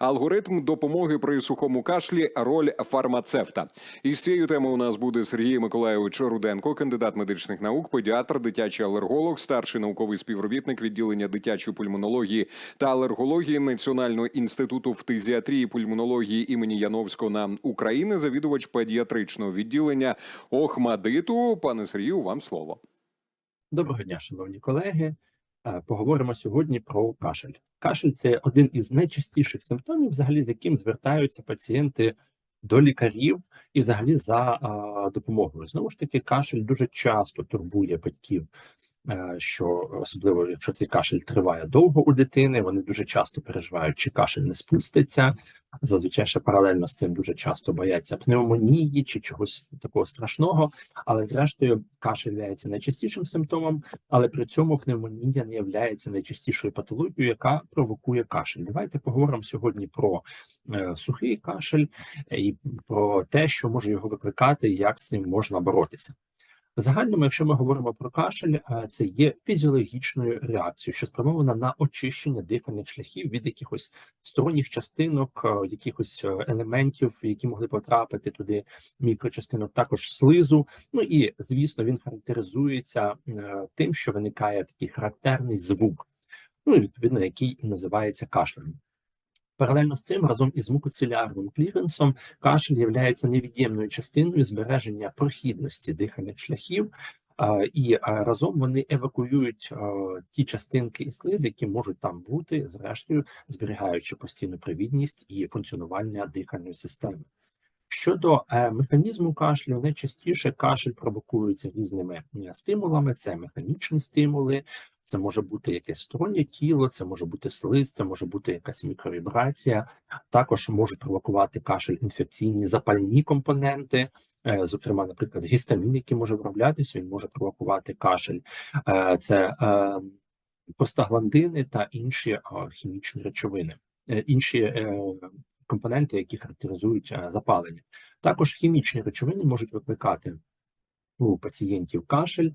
Алгоритм допомоги при сухому кашлі, роль фармацевта. І з цією темою у нас буде Сергій Миколайович Руденко, кандидат медичних наук, педіатр, дитячий алерголог, старший науковий співробітник відділення дитячої пульмонології та алергології Національного інституту фтизіатрії пульмонології імені Яновського на України, завідувач педіатричного відділення Охмадиту. Пане Сергію, вам слово. Доброго дня, шановні колеги. Е, Поговоримо сьогодні про кашель. Кашель це один із найчастіших симптомів, взагалі з яким звертаються пацієнти до лікарів і взагалі за допомогою. Знову ж таки, кашель дуже часто турбує батьків, що особливо якщо цей кашель триває довго у дитини, вони дуже часто переживають, чи кашель не спуститься. Зазвичай ще паралельно з цим дуже часто бояться пневмонії чи чогось такого страшного. Але зрештою, кашель є найчастішим симптомом, але при цьому пневмонія не є найчастішою патологією, яка провокує кашель. Давайте поговоримо сьогодні про е, сухий кашель і про те, що може його викликати, як з цим можна боротися. Загальному, якщо ми говоримо про кашель, е, це є фізіологічною реакцією, що спрямована на очищення дихальних шляхів від якихось сторонніх частинок, е, якихось е, елементів, які могли потрапити туди, мікрочастинок, також слизу. Ну і звісно, він характеризується тим, що виникає такий характерний звук, ну і відповідно, який і називається кашлем. Паралельно з цим, разом із мукоцилярним кліренсом, кашель є невід'ємною частиною збереження прохідності дихальних шляхів, і разом вони евакуюють ті частинки і слиз, які можуть там бути, зрештою зберігаючи постійну привідність і функціонування дихальної системи. Щодо е, механізму кашлю, найчастіше кашель провокується різними е, стимулами: це механічні стимули, це може бути якесь стороннє тіло, це може бути слиз, це може бути якась мікровібрація. Також можуть провокувати кашель інфекційні запальні компоненти, е, зокрема, наприклад, гістамін, який може вироблятися, він може провокувати кашель. Е, Це е, простагландини та інші хімічні речовини, інші компоненти, які характеризують запалення. Також хімічні речовини можуть викликати у пацієнтів кашель,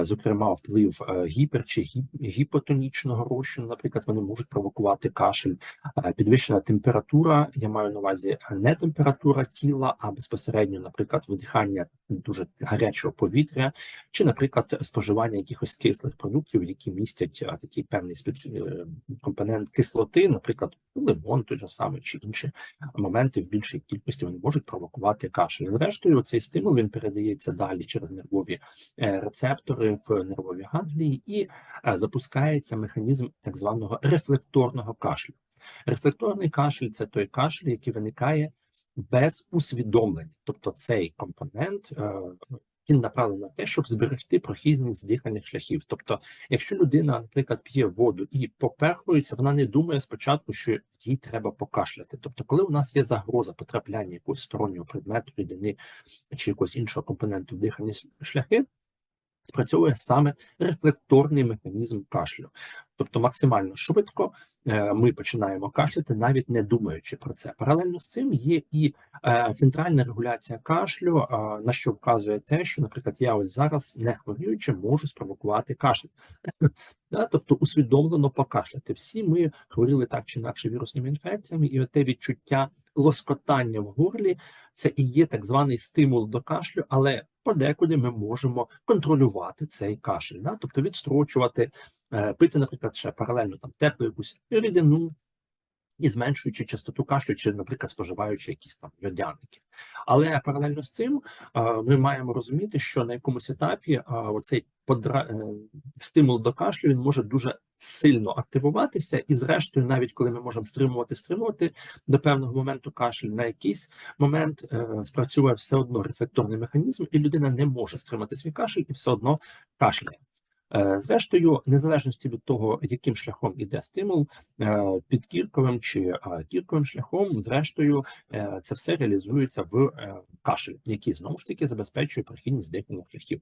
зокрема, вплив е, гіпер чи гіпотонічного розчину, наприклад, вони можуть провокувати кашель, Е, підвищена температура. Я маю на увазі не температура тіла, а безпосередньо, наприклад, видихання дуже гарячого повітря, чи, наприклад, споживання якихось кислих продуктів, які містять е, такий певний спеці... е, компонент кислоти, наприклад, лимон той же самий чи інші моменти в більшій кількості вони можуть провокувати кашель. Зрештою, цей стимул він передається далі через нервові е, рецептори в нервові ганглії і е, запускається механізм так званого рефлекторного кашлю. Рефлекторний кашель це той кашель, який виникає без усвідомлення, тобто цей компонент. е, Він направлений на те, щоб зберегти прохідність дихальних шляхів. Тобто, якщо людина, наприклад, п'є воду і поперхується, вона не думає спочатку, що їй треба покашляти. Тобто, коли у нас є загроза потрапляння якогось стороннього предмету, рідини чи якогось іншого компоненту в дихальні шляхи, спрацьовує саме рефлекторний механізм кашлю. Тобто максимально швидко е, ми починаємо кашляти, навіть не думаючи про це. Паралельно з цим є і е, центральна регуляція кашлю, е, на що вказує те, що, наприклад, я ось зараз не хворіючи, можу спровокувати кашель. Тобто усвідомлено покашляти. Всі ми хворіли так чи інакше вірусними інфекціями, і те відчуття лоскотання в горлі це і є так званий стимул до кашлю, але подекуди ми можемо контролювати цей кашель, да? тобто відстрочувати, е, пити, наприклад, ще паралельно там теплу якусь рідину. І зменшуючи частоту кашлю, чи, наприклад, споживаючи якісь там льодяники. Але паралельно з цим ми маємо розуміти, що на якомусь етапі оцей подра... е, стимул до кашлю він може дуже сильно активуватися, і, зрештою, навіть коли ми можемо стримувати, стримувати до певного моменту кашель, на якийсь момент е, спрацює все одно рефлекторний механізм, і людина не може стримати свій кашель і все одно кашляє. Е, Зрештою, незалежності від того, яким шляхом іде стимул, е, підкірковим чи е, кірковим шляхом, зрештою, це все реалізується в кашель, який знову ж таки забезпечує прохідність дихальних шляхів.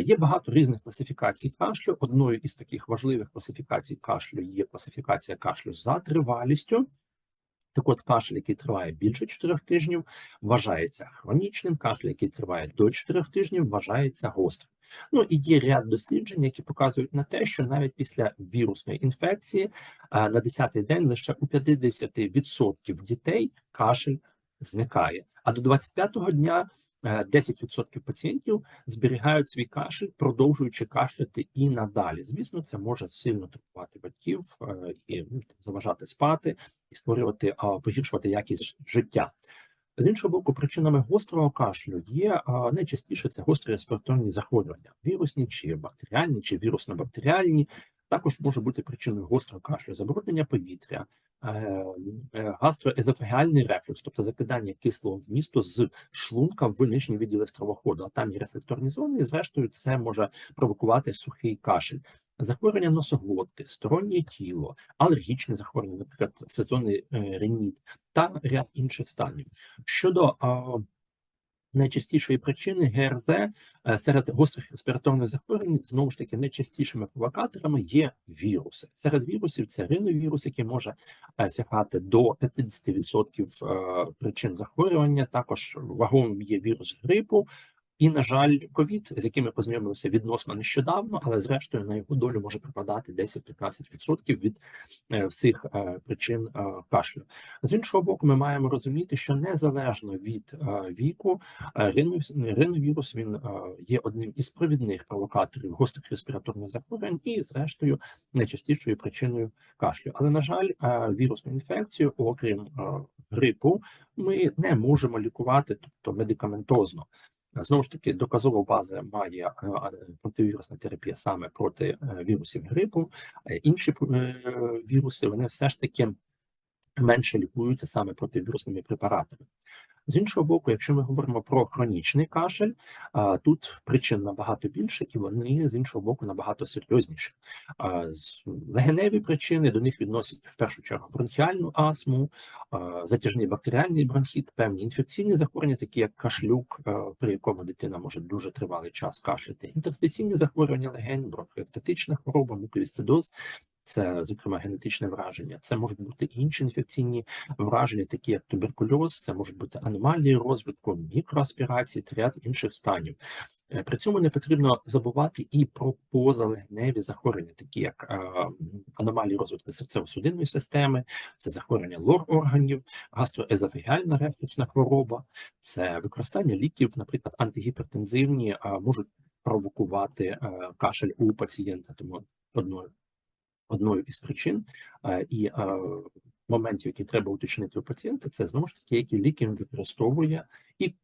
Є багато різних класифікацій кашлю. Одною із таких важливих класифікацій кашлю є класифікація кашлю за тривалістю. Так от кашель, який триває більше 4 тижнів, вважається хронічним. Кашель, який триває до 4 тижнів, вважається гострим. Ну і є ряд досліджень, які показують на те, що навіть після вірусної інфекції е, на 10-й день лише у 50% дітей кашель зникає. А до 25-го дня е, 10% пацієнтів зберігають свій кашель, продовжуючи кашляти і надалі. Звісно, це може сильно турбувати батьків е, і заважати спати і створювати, погіршувати якість життя. З іншого боку, причинами гострого кашлю є найчастіше це гострі респіраторні захворювання, вірусні чи бактеріальні, чи вірусно-бактеріальні. Також може бути причиною гострого кашлю, забруднення повітря, е, е, гастроезофагіальний рефлюкс, тобто закидання кислого вмісту з шлунка в нижні відділи стравоходу, а там є рефлекторні зони, і зрештою це може провокувати сухий кашель. Захворювання носоглотки, стороннє тіло, алергічне захворювання, наприклад, сезонний е, реніт та ряд інших станів. Щодо а, найчастішої причини ГРЗ е, серед гострих респіраторних захворювань, знову ж таки, найчастішими провокаторами є віруси. Серед вірусів це риновірус, який може е, сягати до 50% е, причин захворювання. Також вагомим є вірус грипу. І, на жаль, ковід, з яким ми познайомилися відносно нещодавно, але зрештою на його долю може припадати 10-15% від е, всіх е, причин е, кашлю. З іншого боку, ми маємо розуміти, що незалежно від віку, риновірус він є одним із провідних провокаторів гострих респіраторних захворювань і, зрештою, найчастішою причиною кашлю. Але на жаль, вірусну інфекцію, окрім грипу, ми не можемо лікувати, тобто медикаментозно. Знову ж таки, доказова база має е, противірусна терапія саме проти е, вірусів грипу. Інші е, віруси вони все ж таки менше лікуються саме противірусними препаратами. З іншого боку, якщо ми говоримо про хронічний кашель, тут причин набагато більше, і вони з іншого боку набагато серйозніші. Легеневі причини до них відносять в першу чергу бронхіальну астму, затяжний бактеріальний бронхіт, певні інфекційні захворювання, такі як кашлюк, при якому дитина може дуже тривалий час кашляти, інтерстиційні захворювання легень, бронхоектатична хвороба, муковісцидоз. Це, зокрема, генетичне враження. Це можуть бути інші інфекційні враження, такі як туберкульоз, це можуть бути аномалії розвитку, мікроаспірації та ряд інших станів. Е, При цьому не потрібно забувати і про позалегневі захворювання, такі як е, аномалії розвитку серцево-судинної системи, це захворювання лор-органів, гастроезофагіальна рефлюксна хвороба, це використання ліків, наприклад, антигіпертензивні, можуть провокувати е, кашель у пацієнта, тому одною одною із причин е, і е, моментів, які треба уточнити у пацієнта, це знову ж таки, які ліки він використовує, і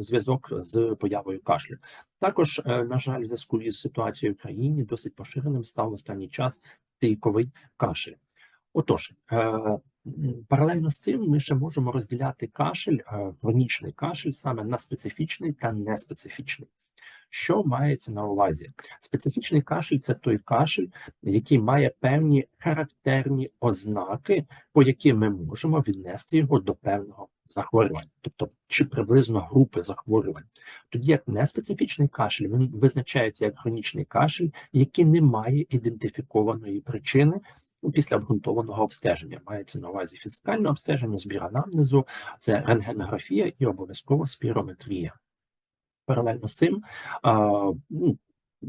зв'язок з появою кашлю. Також, е, на жаль, в зв'язку із ситуацією в країні досить поширеним став в останній час тийковий кашель. Отож, паралельно з цим ми ще можемо розділяти кашель, хронічний кашель саме на специфічний та неспецифічний. Що мається на увазі? Специфічний кашель це той кашель, який має певні характерні ознаки, по яким ми можемо віднести його до певного захворювання, тобто чи приблизно групи захворювань. Тоді як неспецифічний кашель він визначається як хронічний кашель, який не має ідентифікованої причини. Після обґрунтованого обстеження мається на увазі фізикальне обстеження, збір анамнезу, це рентгенографія і обов'язково спірометрія. Паралельно з цим ну, е,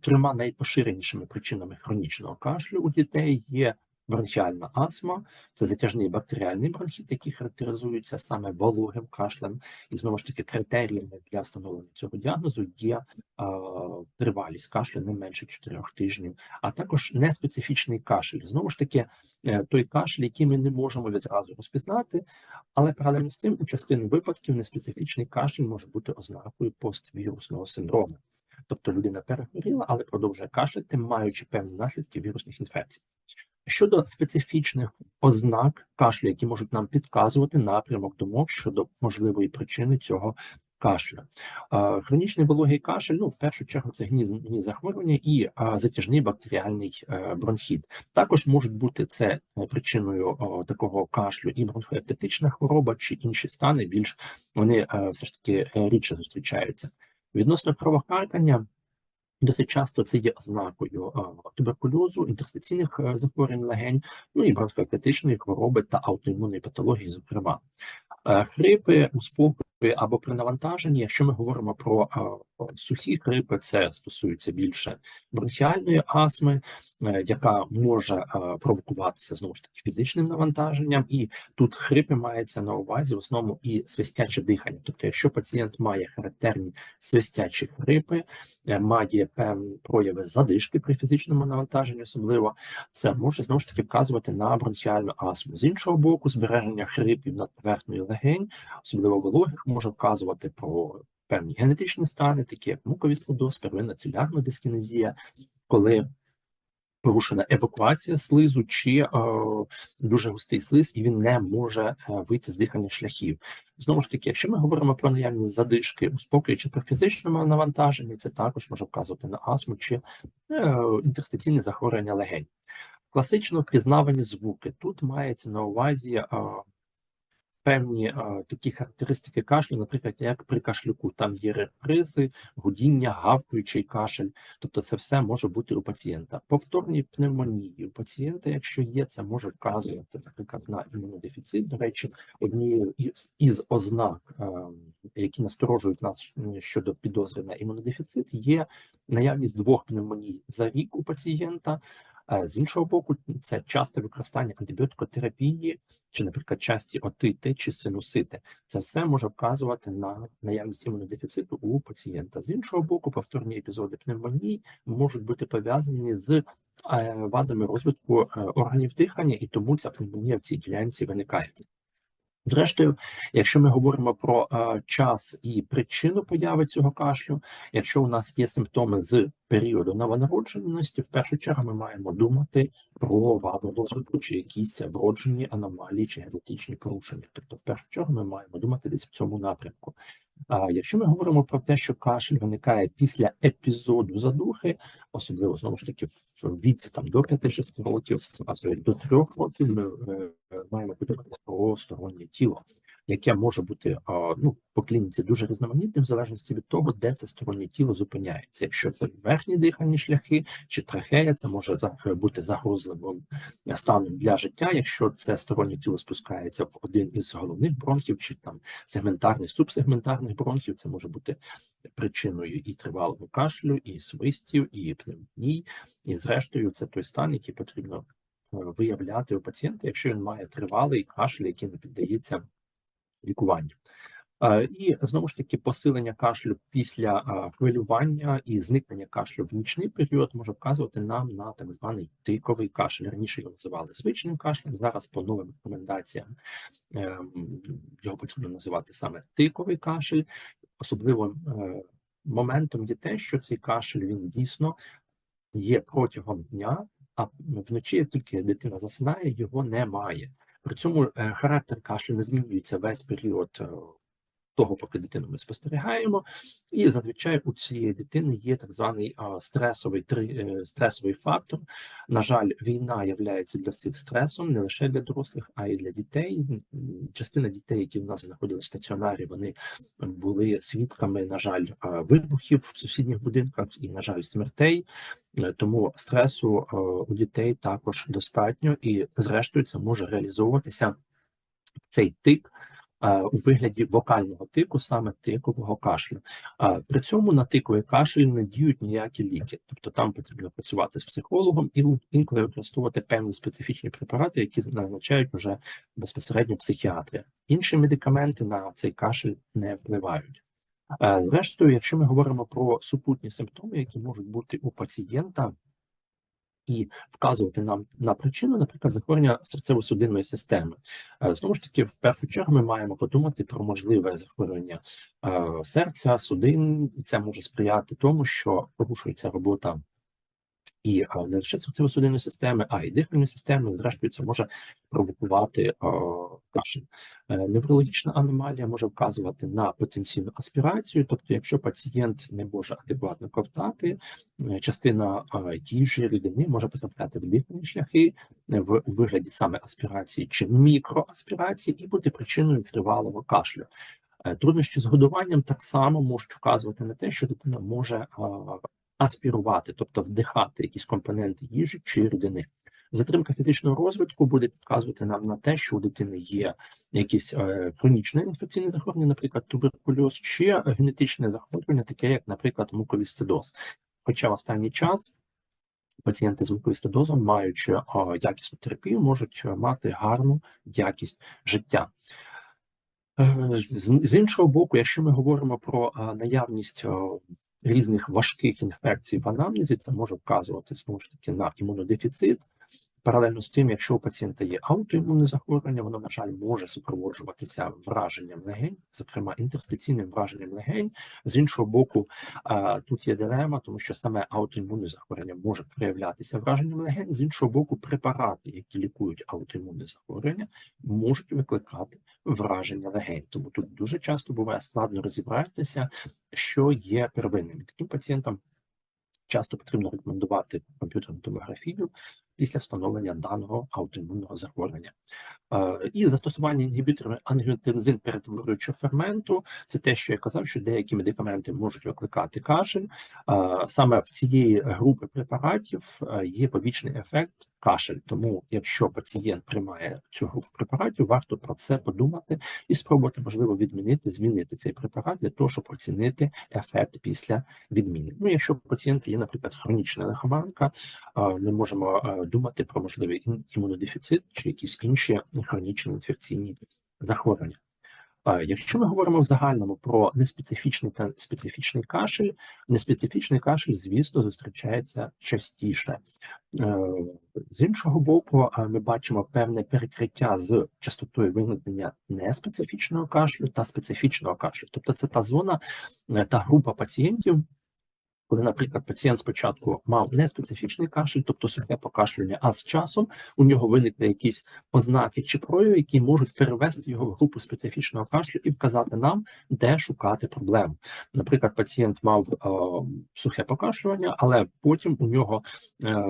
трьома найпоширенішими причинами хронічного кашлю у дітей є бронхіальна астма, це затяжний бактеріальний бронхіт, який характеризується саме вологим кашлем. І знову ж таки, критеріями для встановлення цього діагнозу є а, тривалість кашлю не менше 4 тижнів, а також неспецифічний кашель. Знову ж таки, е, той кашель, який ми не можемо відразу розпізнати, але паралельно з тим, у частині випадків неспецифічний кашель може бути ознакою поствірусного синдрому. Тобто людина перехворіла, але продовжує кашляти, маючи певні наслідки вірусних інфекцій. Щодо специфічних ознак кашлю, які можуть нам підказувати напрямок думок щодо можливої причини цього кашлю. Хронічний вологий кашель, ну в першу чергу, це гнізні захворювання і затяжний бактеріальний е, бронхіт. Також можуть бути це е, причиною такого кашлю і бронхоектетична хвороба чи інші стани. Більш вони е, все ж таки рідше зустрічаються. Відносно кровохаркання, досить часто це є ознакою е, туберкульозу, інтерстиційних е, захворювань легень, ну і бронхоектетичної хвороби та аутоімунної патології, зокрема. Е, Хрипи, успокої або при навантаженні. Якщо ми говоримо про сухі грипи, це стосується більше бронхіальної астми, е, яка може а, провокуватися знову ж таки фізичним навантаженням, і тут хрипи мається на увазі в основному і свистяче дихання. Тобто, якщо пацієнт має характерні свистячі хрипи, е, має певні прояви задишки при фізичному навантаженні, особливо це може знову ж таки вказувати на бронхіальну астму. З іншого боку, збереження хрипів над поверхнею легень, особливо вологих, може вказувати про певні генетичні стани, такі як муковісцидоз, первинна цілярна дискінезія, коли порушена евакуація слизу чи е, дуже густий слиз, і він не може е, вийти з дихальних шляхів. Знову ж таки, якщо ми говоримо про наявність задишки у спокої чи при фізичному навантаженні, це також може вказувати на астму чи е, інтерстиційне захворювання легень. Класично впізнавані звуки. Тут мається на увазі е, певні е, такі характеристики кашлю, наприклад, як при кашлюку, там є репризи, гудіння, гавкаючий кашель. Тобто це все може бути у пацієнта. Повторні пневмонії у пацієнта, якщо є, це може вказувати, наприклад, на імунодефіцит. До речі, однією із, ознак, е, які насторожують нас щодо підозри на імунодефіцит, є наявність двох пневмоній за рік у пацієнта. З іншого боку, це часте використання антибіотикотерапії, чи, наприклад, часті отити чи синусити. Це все може вказувати на наявність імунодефіциту у пацієнта. З іншого боку, повторні епізоди пневмонії можуть бути пов'язані з е, вадами розвитку е, органів дихання, і тому ця пневмонія в цій ділянці виникає. Зрештою, якщо ми говоримо про е, час і причину появи цього кашлю, якщо у нас є симптоми з періоду новонародженості, в першу чергу ми маємо думати про ваду розвитку чи якісь вроджені аномалії чи генетичні порушення. Тобто, в першу чергу, ми маємо думати десь в цьому напрямку. А якщо ми говоримо про те, що кашель виникає після епізоду задухи, особливо знову ж таки в віці там до 5-6 років, а то до 3 років, ми е, маємо подумати про стороннє тіло, яке може бути ну по клініці дуже різноманітним, в залежності від того, де це стороннє тіло зупиняється. Якщо це верхні дихальні шляхи чи трахея, це може бути загрозливим станом для життя. Якщо це стороннє тіло спускається в один із головних бронхів, чи там сегментарних субсегментарних бронхів, це може бути причиною і тривалого кашлю, і свистів, і пневмоній, і зрештою, це той стан, який потрібно е, виявляти у пацієнта, якщо він має тривалий кашель, який не піддається лікуванню. Е, І знову ж таки, посилення кашлю після хвилювання і зникнення кашлю в нічний період може вказувати нам на так званий тиковий кашель. Раніше його називали звичним кашлем. Зараз по новим рекомендаціям ем, його потрібно називати саме тиковий кашель. Особливо е, моментом є те, що цей кашель він дійсно є протягом дня, а вночі, як тільки дитина засинає, його немає. При цьому е, характер кашлю не змінюється весь період е, того, поки дитину ми спостерігаємо, і зазвичай у цієї дитини є так званий а, стресовий три- е, стресовий фактор. На жаль, війна є для всіх стресом, не лише для дорослих, а й для дітей. Частина дітей, які в нас знаходилися в стаціонарі, вони були свідками, на жаль, вибухів в сусідніх будинках і, на жаль, смертей. Е, Тому стресу у дітей також достатньо, і зрештою це може реалізовуватися цей тик у вигляді вокального тику, саме тикового кашлю. При цьому на тиковий кашель не діють ніякі ліки, тобто там потрібно працювати з психологом і інколи використовувати певні специфічні препарати, які назначають вже безпосередньо психіатри. Інші медикаменти на цей кашель не впливають. Зрештою, якщо ми говоримо про супутні симптоми, які можуть бути у пацієнта, і вказувати нам на причину, наприклад, захворювання серцево-судинної системи. Е, Знову ж таки, в першу чергу ми маємо подумати про можливе захворювання е, серця, судин, і це може сприяти тому, що порушується робота і е, не лише серцево-судинної системи, а й дихальної системи. Зрештою, це може провокувати кашель. Е, Неврологічна аномалія може вказувати на потенційну аспірацію, тобто, якщо пацієнт не може адекватно ковтати, е, частина їжі рідини може потрапляти в дихальні шляхи е, в вигляді саме аспірації чи мікроаспірації і бути причиною тривалого кашлю. Труднощі з годуванням так само можуть вказувати на те, що дитина може а, аспірувати, тобто вдихати якісь компоненти їжі чи рідини. Затримка фізичного розвитку буде підказувати нам на те, що у дитини є якісь е, хронічне інфекційне захворювання, наприклад, туберкульоз, чи генетичне захворювання, таке як, наприклад, муковісцидоз. Хоча в останній час пацієнти з муковісцидозом, маючи е, якісну терапію, можуть е, мати гарну якість життя. З, іншого боку, якщо ми говоримо про наявність різних важких інфекцій в анамнезі, це може вказувати знову ж таки на імунодефіцит. Паралельно з цим, якщо у пацієнта є аутоімунне захворювання, воно, на жаль, може супроводжуватися враженням легень, зокрема інтерстиційним враженням легень. З іншого боку, тут є дилема, тому що саме аутоімунне захворювання може проявлятися враженням легень. З іншого боку, препарати, які лікують аутоімунне захворювання, можуть викликати враження легень. Тому тут дуже часто буває складно розібратися, що є первинним. Таким пацієнтам часто потрібно рекомендувати комп'ютерну томографію після встановлення даного аутоімунного захворювання. І застосування інгібіторів ангіотензин перетворюючого ферменту це те, що я казав, що деякі медикаменти можуть викликати кашель. Саме в цієї групи препаратів е, є побічний ефект кашель. Тому, якщо пацієнт приймає цю групу препаратів, варто про це подумати і спробувати, можливо, відмінити, змінити цей препарат для того, щоб оцінити ефект після відміни. Ну, якщо у пацієнта є, наприклад, хронічна лихоманка, ми можемо е, думати про можливий імунодефіцит чи якісь інші хронічні інфекційні захворювання. Якщо ми говоримо в загальному про неспецифічний та специфічний кашель, неспецифічний кашель, звісно, зустрічається частіше. Е, З іншого боку, ми бачимо певне перекриття з частотою виникнення неспецифічного кашлю та специфічного кашлю. Тобто, це та зона, е, та група пацієнтів, коли, наприклад, пацієнт спочатку мав неспецифічний кашель, тобто сухе покашлювання, а з часом у нього виникли якісь ознаки чи прояви, які можуть перевести його в групу специфічного кашлю і вказати нам, де шукати проблему. Наприклад, пацієнт мав е, сухе покашлювання, але потім у нього е,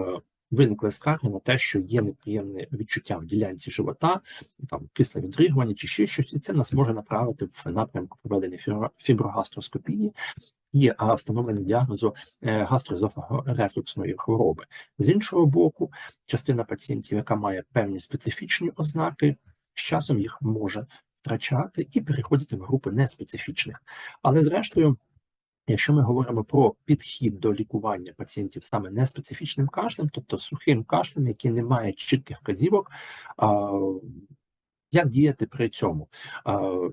виникли скарги на те, що є неприємне відчуття в ділянці живота, там кисле відригування чи ще щось, і це нас може направити в напрямку проведення фіброгастроскопії і встановлення діагнозу е, гастроезофагорефлюксної хвороби. З іншого боку, частина пацієнтів, яка має певні специфічні ознаки, з часом їх може втрачати і переходити в групи неспецифічних. Але зрештою. Якщо ми говоримо про підхід до лікування пацієнтів саме неспецифічним кашлем, тобто сухим кашлем, який не має чітких вказівок, як діяти при цьому?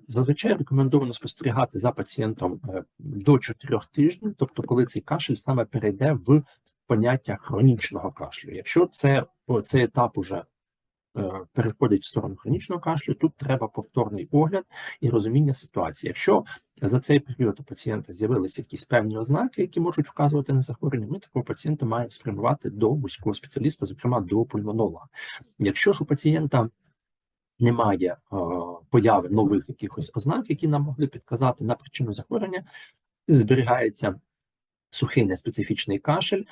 Зазвичай рекомендовано спостерігати за пацієнтом е, до 4 тижнів, тобто коли цей кашель саме перейде в поняття хронічного кашлю. Якщо це цей етап уже е, переходить в сторону хронічного кашлю, тут треба повторний огляд і розуміння ситуації. Якщо за цей період у пацієнта з'явилися якісь певні ознаки, які можуть вказувати на захворювання, ми такого пацієнта маємо спрямувати до вузького спеціаліста, зокрема до пульмонолога. Якщо ж у пацієнта немає е, появи нових якихось ознак, які нам могли підказати на причину захворювання, зберігається сухий неспецифічний кашель. Е,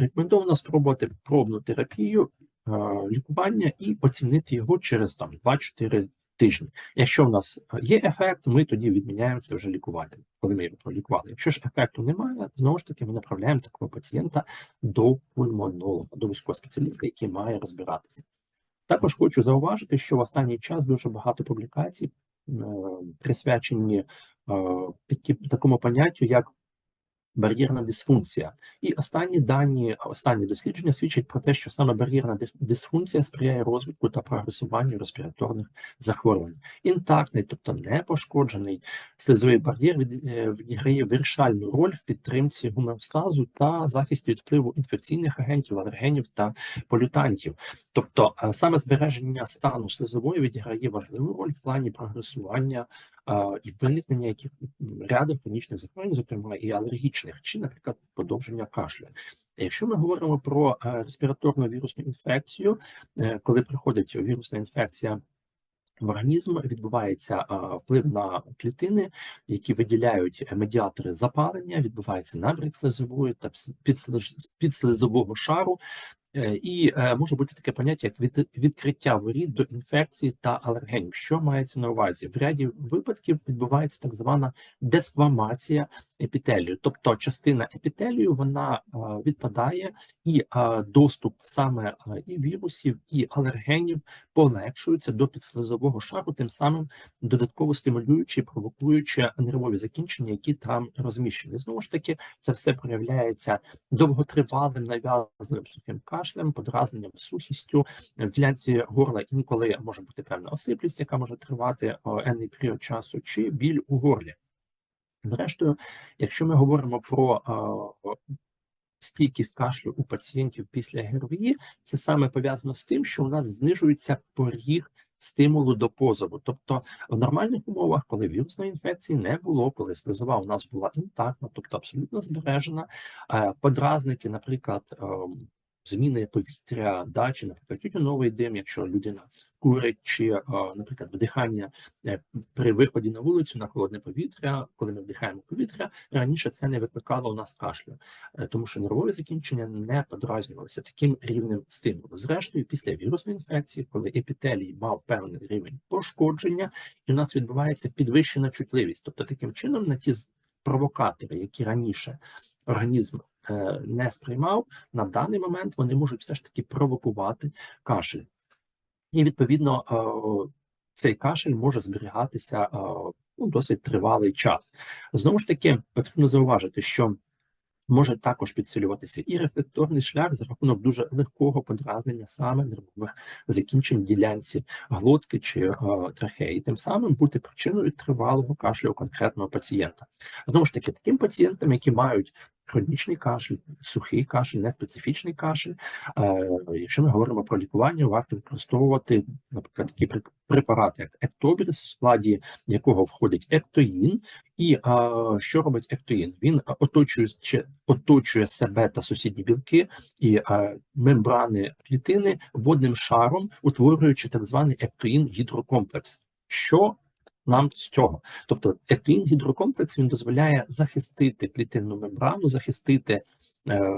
Рекомендовано спробувати пробну терапію, е, лікування і оцінити його через там 2-4 тижні. Якщо в нас є ефект, ми тоді відміняємо це вже лікування, коли ми його пролікували. Якщо ж ефекту немає, знову ж таки ми направляємо такого пацієнта до пульмонолога, до військового спеціаліста, який має розбиратися. Також хочу зауважити, що в останній час дуже багато публікацій е, присвячені е, такому поняттю, як бар'єрна дисфункція. І останні дані, останні дослідження свідчать про те, що саме бар'єрна дисфункція сприяє розвитку та прогресуванню респіраторних захворювань. Інтактний, тобто не пошкоджений слизовий бар'єр е, відіграє вирішальну роль в підтримці гомеостазу та захисті від впливу інфекційних агентів, алергенів та полютантів. Тобто е, саме збереження стану слизової відіграє важливу роль в плані прогресування і виникнення яких ряду хронічних захворювань, зокрема і алергічних, чи, наприклад, подовження кашлю. Якщо ми говоримо про е, респіраторну вірусну інфекцію, е, коли приходить вірусна інфекція. В організм відбувається е, вплив на клітини, які виділяють медіатори запалення, відбувається набряк слизової та підслизового шару, І е, може бути таке поняття, як від, відкриття воріт до інфекцій та алергенів. Що мається на увазі? В ряді випадків відбувається так звана десквамація епітелію, тобто частина епітелію вона е, відпадає, і е, доступ саме е, і вірусів, і алергенів полегшується до підслизового шару, тим самим додатково стимулюючи, провокуючи нервові закінчення, які там розміщені. Знову ж таки, це все проявляється довготривалим нав'язливим сухим кашлем, подразненням сухістю. В ділянці горла інколи може бути певна осиплість, яка може тривати енний період часу, чи біль у горлі. Зрештою, якщо ми говоримо про стійкість кашлю у пацієнтів після ГРВІ, це саме пов'язано з тим, що у нас знижується поріг стимулу до позову. Тобто в нормальних умовах, коли вірусної інфекції не було, коли слизова у нас була інтактна, тобто абсолютно збережена, е, подразники, наприклад, ем, зміни повітря, да, чи, наприклад, тютюновий дим, якщо людина курить, чи, е, наприклад, вдихання е, при виході на вулицю на холодне повітря, коли ми вдихаємо повітря, раніше це не викликало у нас кашлю, е, тому що нервові закінчення не подразнювалися таким рівнем стимулу. Зрештою, після вірусної інфекції, коли епітелій мав певний рівень пошкодження, і у нас відбувається підвищена чутливість, тобто таким чином на ті провокатори, які раніше організм не сприймав, на даний момент вони можуть все ж таки провокувати кашель. І відповідно е, цей кашель може зберігатися е, ну, досить тривалий час. Знову ж таки, потрібно зауважити, що може також підсилюватися і рефлекторний шлях за рахунок дуже легкого подразнення саме нервових закінчень ділянці глотки чи е, трахеї, тим самим бути причиною тривалого кашлю конкретного пацієнта. Знову ж таки, таким пацієнтам, які мають хронічний кашель, сухий кашель, неспецифічний кашель. Е, якщо ми говоримо про лікування, варто використовувати, наприклад, такі препарати, як Ектобріс, в складі якого входить ектоїн. І е, що робить ектоїн? Він е, оточує оточує себе та сусідні білки і е, мембрани клітини водним шаром, утворюючи так званий ектоїн гідрокомплекс. Що нам з цього? Тобто ектоїн гідрокомплекс він дозволяє захистити клітинну мембрану, захистити е,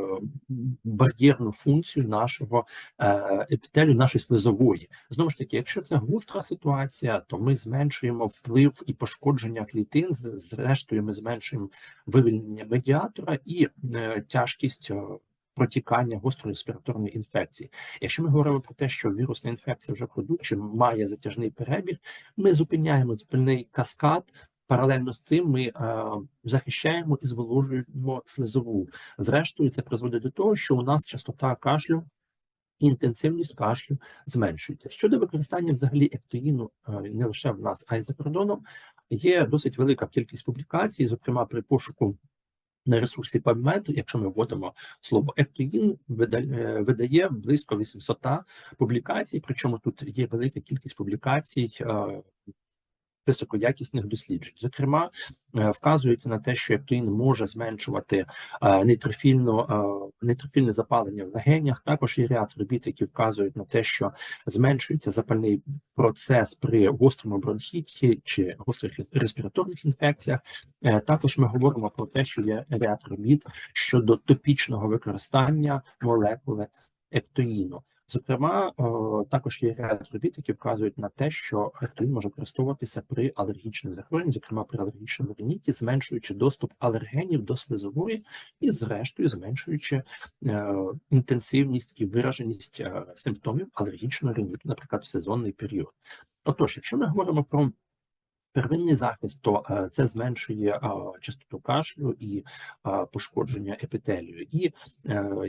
бар'єрну функцію нашого е, епітелю, нашої слизової. Знову ж таки, якщо це гостра ситуація, то ми зменшуємо вплив і пошкодження клітин. Зрештою, ми зменшуємо вивільнення медіатора і е, тяжкість. Протікання гострої респіраторної інфекції. Якщо ми говоримо про те, що вірусна інфекція вже продукче має затяжний перебіг, ми зупиняємо зупинний каскад. Паралельно з цим ми е, захищаємо і зволожуємо слизову. Зрештою, це призводить до того, що у нас частота кашлю, інтенсивність кашлю зменшується. Щодо використання взагалі ектоїну е, не лише в нас, а й за кордоном, є досить велика кількість публікацій, зокрема при пошуку. На ресурсі PubMed, якщо ми вводимо слово ектоїн, е, видає близько 800 публікацій. Причому тут є велика кількість публікацій високоякісних досліджень. Зокрема, е, вказується на те, що ектоїн може зменшувати е, нейтрофільну, е, нейтрофільне запалення в легенях. Також є ряд робіт, які вказують на те, що зменшується запальний процес при гострому бронхіті чи гострих респіраторних інфекціях. Також ми говоримо про те, що є ряд робіт щодо топічного використання молекули ектоїну. Зокрема, е, також є ряд робіт, які вказують на те, що ектоїн може користуватися при алергічних захворюваннях, зокрема при алергічному риніті, зменшуючи доступ алергенів до слизової і, зрештою, зменшуючи е, інтенсивність і вираженість е, симптомів алергічного риніту, наприклад, в сезонний період. Отож, якщо ми говоримо про первинний захист, то е, це зменшує е, частоту кашлю і е, пошкодження епітелію. І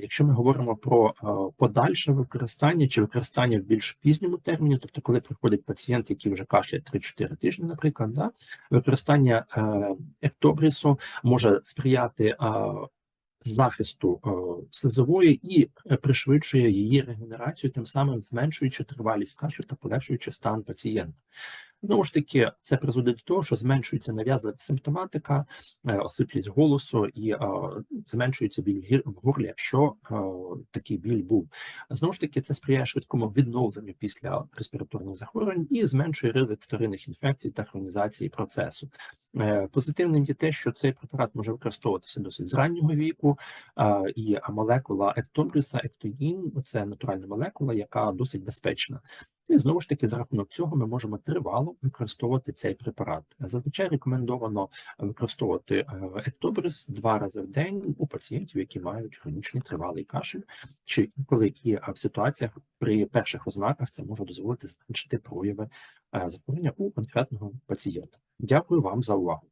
якщо ми говоримо про подальше використання чи використання в більш пізньому терміні, тобто коли приходить пацієнт, який вже кашляє 3-4 тижні, наприклад, да, використання ектобрісу може сприяти. Захисту слизової і пришвидшує її регенерацію, тим самим зменшуючи тривалість кашлю та полегшуючи стан пацієнта. Знову ж таки, це призводить до того, що зменшується нав'язлива симптоматика, е, осиплість голосу і е, зменшується біль в горлі, якщо е, такий біль був. Знову ж таки, це сприяє швидкому відновленню після респіраторних захворювань і зменшує ризик вторинних інфекцій та хронізації процесу. Позитивним є те, що цей препарат може використовуватися досить з раннього віку, і молекула ектомбриса, ектоїн це натуральна молекула, яка досить безпечна. І знову ж таки, за рахунок цього ми можемо тривало використовувати цей препарат. Зазвичай рекомендовано використовувати ектобрис два рази в день у пацієнтів, які мають хронічний тривалий кашель, чи коли і е, в ситуаціях при перших ознаках це може дозволити зменшити прояви е, захворювання у конкретного пацієнта. Дякую вам за увагу.